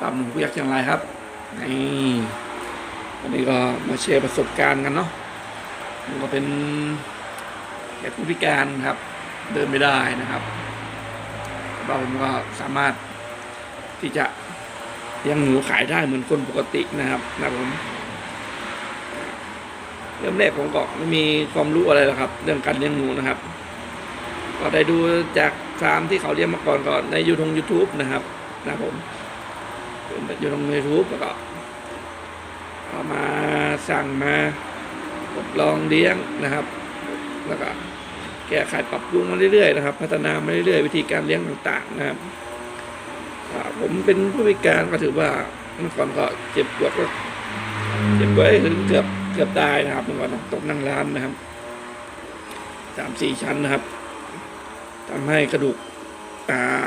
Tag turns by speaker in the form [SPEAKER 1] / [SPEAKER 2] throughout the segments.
[SPEAKER 1] ฟามหนูพยักษ์เชียงไรครับนี่วันนี้ก็มาแชร์ประสบการณ์กันเนาะผมก็เป็นแก่ผู้พิการครับ เดินไม่ได้นะครับแต่ว่าผมก็สามารถที่จะเลี้ยงหนูขายได้เหมือนคนปกตินะครับนะครับผมเริ่มแรกผมก็ไม่มีความรู้อะไรหรอกครับ เรื่องการเลี้ยงหนูนะครับ ก็ได้ดูจากฟาร์มที่เขาเลี้ยงมาก่อนก่อนในยูทงยูทูบนะครับนะครั บผมเป็นยูทงยูทูบแล้วก็เอามาสั่งมาทดลองเลี้ยงนะครับ แล้วก็แก้ไขปรับปรุงมาเรื่อยๆนะครับ พัฒนามาเรื่อยๆวิธีการเลี้ยงต่างๆนะครับผมเป็นผู้พิการก็ถือว่าเมื่อก่อนก็เจ็บปวดก็เจ็บปวดถึงเกือบเกือบตายนะครับเมื่อก่อนตกนั่งร้านนะครับสามสี่ชั้นนะครับทำให้กระดูกอ่า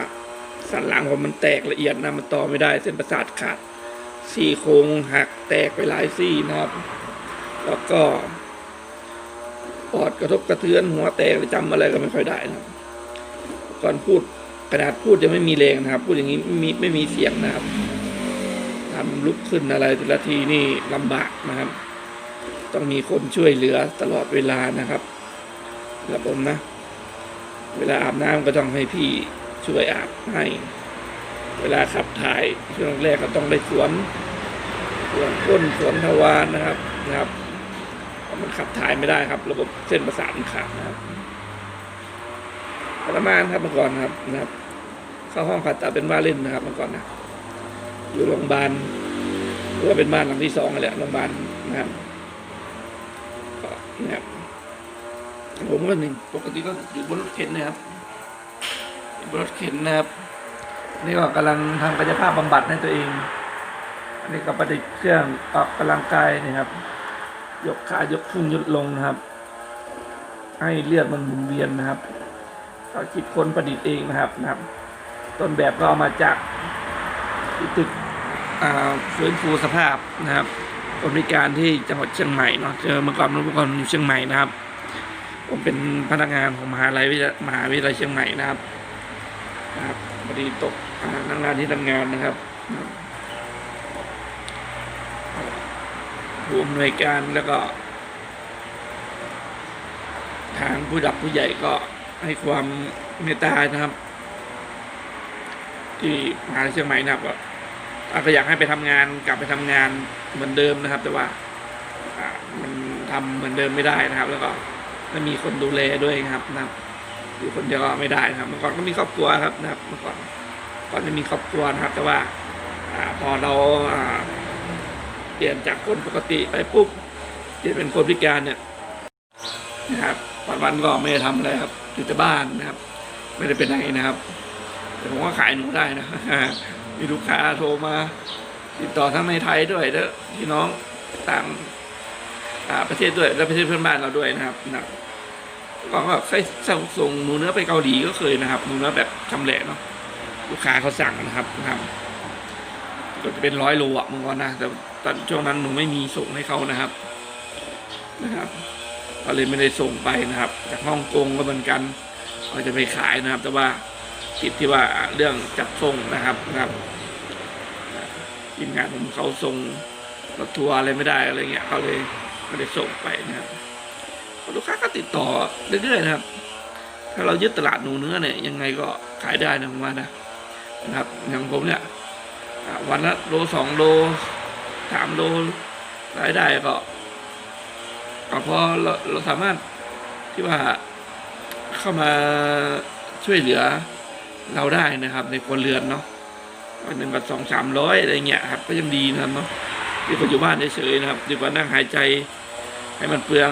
[SPEAKER 1] สันหลังผมมันแตกละเอียดนะมันต่อไม่ได้ เส้นประสาทขาดซี่โครงหักแตกไปหลายซี่นะครับ แล้วก็ปอดกระทบกระเทือนหัวแตกจำอะไรก็ไม่ค่อยได้นะครับก่อนพูดกระดาษพูดจะไม่มีแรงนะครับ พูดอย่างนี้ไม่มีไม่มีเสียงนะครับทำลุกขึ้นอะไรแต่ละทีนี่ลำบากนะครับ ต้องมีคนช่วยเหลือตลอดเวลานะครับแล้วผมนะ เวลาอาบน้ำก็ต้องให้พี่ ช่วยอาบให้ เวลาขับถ่ายช่วงแรกก็ต้องได้สวนสวนก้นสวนทวารนะครับนะครับมันขับถ่ายไม่ได้ครับ ระบบเส้นประสาทมันขาดนะครับทรมานครับเมื่อก่อนครับนะครับ เข้าห้องผ่าตัดเป็นว่าเล่นนะครับเมื่อก่อนนะอยู่โรงพยาบาลหรือว่าเป็นบ้านหลังที่สองนั่นแหละโรงพยาบาลนะครับก็นะครับผมก็หนึ่งปกติก็อยู่บนรถเข็นนะครับ รถเข็นนะครับ นี่ก็กำลังทำกายภาพบำบัดให้ตัวเอง อันนี้ก็ประดิษฐ์เครื่องออกกำลังกายนะครับ ยกขายกขึ้นยกลงนะครับ ให้เลือดมันหมุนเวียนนะครับก็คิดค้นประดิษฐ์เองนะครับนะครับ ต้นแบบก็เอามาจากตึกอ่าฟื้นฟูสภาพนะครับคนพิการที่จังหวัดเชียงใหม่เนาะเจอเมื่อก่อนเมื่อก่อนอยู่เชียงใหม่นะครับ ผมเป็นพนักงานของมหาลัยมหาวิทยาลัยเชียงใหม่นะครับ นะครับพอดีตกนั่งงานที่ทำงานนะครับผู้อำนวยการแล้วก็ ทางผู้ดับผู้ใหญ่ก็ให้ความเมตตานะครับ ที่มหาเชียงใหม่นะครับก็อาจจะอยากให้ไปทำงานกลับไปทำงานเหมือนเดิมนะครับ แต่ว่าอ่ามันทำเหมือนเดิมไม่ได้นะครับ แล้วก็ไม่มีคนดูแลด้วยครับนะครับ อยู่คนเดียวไม่ได้นะครับ เมื่อก่อนก็มีครอบครัวครับนะครับ เมื่อก่อนก่อนจะมีครอบครัวนะครับ แต่ว่าอพอเราเปลี่ยนจากคนปกติไปปุ๊บเปลี่ยนเป็นคนพิการเนี่ยนะครับวันวันก็ไม่ได้ทำอะไรครับอยู่แต่บ้านนะครับ ไม่ได้เป็นไหนนะครับ แต่ผมก็ขายหนูได้นะมีลูกค้าโทรมาติดต่อทั้งในไทยด้วยแล้วพี่น้องต่างประเทศด้วย และประเทศเพื่อนบ้านเราด้วยนะครับนะครับ ก็ก็เคยส่งหนูเนื้อไปเกาหลีก็เคยนะครับหนูเนื้อแบบชำแหละเนาะลูกค้าเขาสั่งนะครับครับก็จะเป็นร้อยโลอะเมื่อก่อนนะแต่ตอนช่วงนั้นหนูไม่มีส่งให้เขานะครับนะครับก็เลยไม่ได้ส่งไปนะครับ จากฮ่องกงก็เหมือนกันก็จะไปขายนะครับ แต่ว่าติดที่ว่าเรื่องจัดส่งนะครับนะครับทีมงานผมเขาส่งรถทัวร์อะไรไม่ได้อะไรเงี้ยเขาเลยไม่ได้ส่งไปนะครับ ลูกค้าก็ติดต่อเรื่อยๆนะครับ ถ้าเรายึดตลาดหนูเนื้อเนี่ยยังไงก็ขายได้นะผมว่านะนะครับอย่างผมเนี่ยวันละโลสองโลสามโลรายได้ก็ก็พอเราเราสามารถที่ว่าเข้ามาช่วยเหลือเราได้นะครับ ในครัวเรือนเนาะวันหนึ่งก็สองสามร้อยอะไรเงี้ยครับก็ยังดีนะครับเนาะดีกว่าอยู่บ้านเฉยๆนะครับดีกว่านั่งหายใจให้มันเปลือง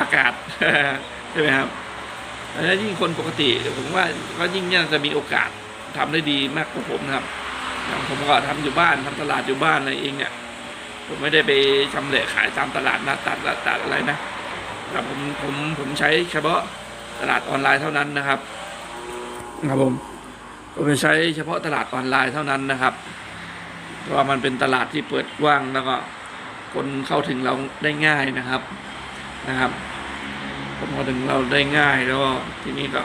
[SPEAKER 1] อากาศใช่ไหมครับแล้วยิ่งคนปกติผมว่าก็ยิ่งน่าจะมีโอกาสทำได้ดีมากกว่าผมนะครับอย่างผมก็ทำอยู่บ้านทำตลาดอยู่บ้านอะไรเองเนี่ยผมไม่ได้ไปชำแหละขายตามตลาดนะตัดตัดอะไรนะครับผมผมผมใช้เฉพาะตลาดออนไลน์เท่านั้นนะครับครับผมผมจะใช้เฉพาะตลาดออนไลน์เท่านั้นนะครับเพราะว่ามันเป็นตลาดที่เปิดกว้างแล้วก็คนเข้าถึงเราได้ง่ายนะครับ นะครับคนเข้าถึงเราได้ง่ายแล้วทีนี้ก็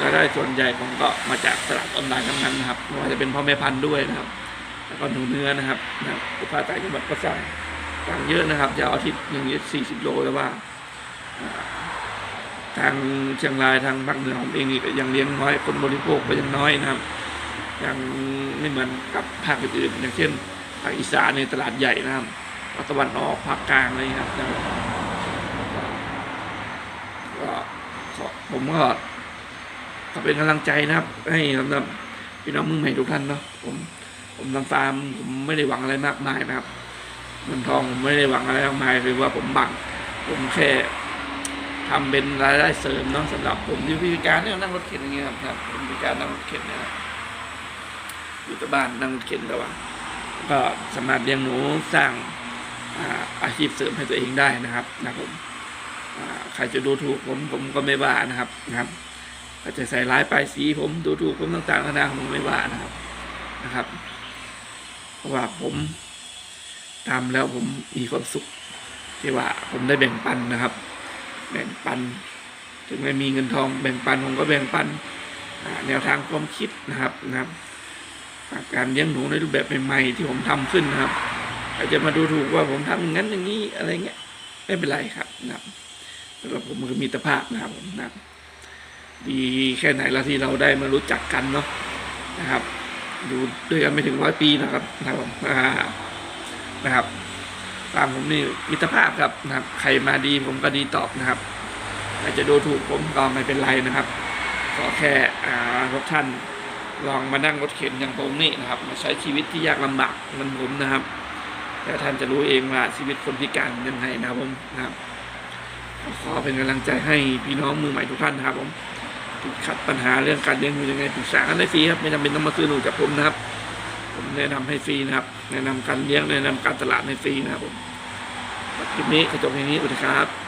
[SPEAKER 1] รายได้ส่วนใหญ่ผมก็มาจากตลาดออนไลน์ทั้งนั้นนะครับไม่ว่าจะเป็นพ่อแม่พันธุ์ด้วยนะครับ แล้วก็หนูเนื้อนะครับนะครับลูกค้าต่างจังหวัดก็สั่งสั่งเยอะนะครับจะเอาทิตย์หนึ่งสี่สิบโลแต่ว่าอ่า ทางเชียงรายทางภาคเหนือผมเองนี่ก็ยังเลี้ยงน้อยคนบริโภคก็ยังน้อยนะครับ ยังไม่เหมือนกับภาคอื่นๆอย่างเช่นภาคอีสานในตลาดใหญ่นะครับ ภาคตะวันออกภาคกลางอะไรเงี้ยครับนะก็ผมก็ขอเป็นกำลังใจนะครับ ให้สำหรับพี่น้องมือใหม่ทุกท่านเนาะผมผมทำฟาร์มผมไม่ได้หวังอะไรมากมายนะครับเงินทองผมไม่ได้หวังอะไรมากมายคือว่าผมบังผมแค่ทำเป็นรายได้เสริมเนาะสำหรับผมที่พิการเนี่ยนั่งรถเข็นอย่างเงี้ยครับผมพิการนั่งรถเข็นเนี่ยครับอยู่แต่บ้านนั่งรถเข็นแต่ว่าก็สามารถเลี้ยงหนูสร้าง อาชีพเสริมให้ตัวเองได้นะครับนะผมใครจะดูถูกผมผมก็ไม่ว่านะครับนะครับใครจะใส่ร้ายป้ายสีผมดูถูกผมต่างๆนานาผมไม่ว่านะครับนะครับ เพราะว่าผมทำแล้วผมมีความสุขที่ว่าผมได้แบ่งปันนะครับ แบ่งปัน ถึงไม่มีเงินทองแบ่งปันผมก็แบ่งปันแนวทางความคิดนะครับนะครับ การเลี้ยงหนูในรูปแบบใหม่ๆที่ผมทำขึ้นนะครับ อาจจะมาดูถูกว่าผมทำอย่างนั้นอย่างนี้อะไรเงี้ยไม่เป็นไรครับนะครับสำหรับผมมันมิตภาพนะครับผมนะดีแค่ไหนล้วที่เราได้มารู้จักกันเนาะนะครับอยู่ด้วยกันไม่ถึงร้อยปีนะครับนะครับผมนะครับตามผมนี่มิตรภาพครับนะครับ ใครมาดีผมก็ดีตอบนะครับอาจจะดูถูกผมก็ไม่เป็นไรนะครับขอแค่อ่าทุกท่านลองมานั่งรถเข็นอย่างผมนี่นะครับ มาใช้ชีวิตที่ยากลำบากเหมันผมนะครับ แล้วท่านจะรู้เองว่าชีวิตคนพิการยังไงนะครับผมนะครับขอเป็นกำลังใจให้พี่น้องมือใหม่ทุกท่านนะครับผมติดขัดปัญหาเรื่องการเลี้ยงดูยังไงปรึกษากันได้ฟรีครับไม่จำเป็นต้องมาซื้อหนูจากผมนะครับ ผมแนะนำให้ฟรีนะครับ แนะนำการเลี้ยงแนะนำการตลาดให้ฟรีนะครับผมคลิปนี้ก็จบเพียงนี้อุตสดีครับ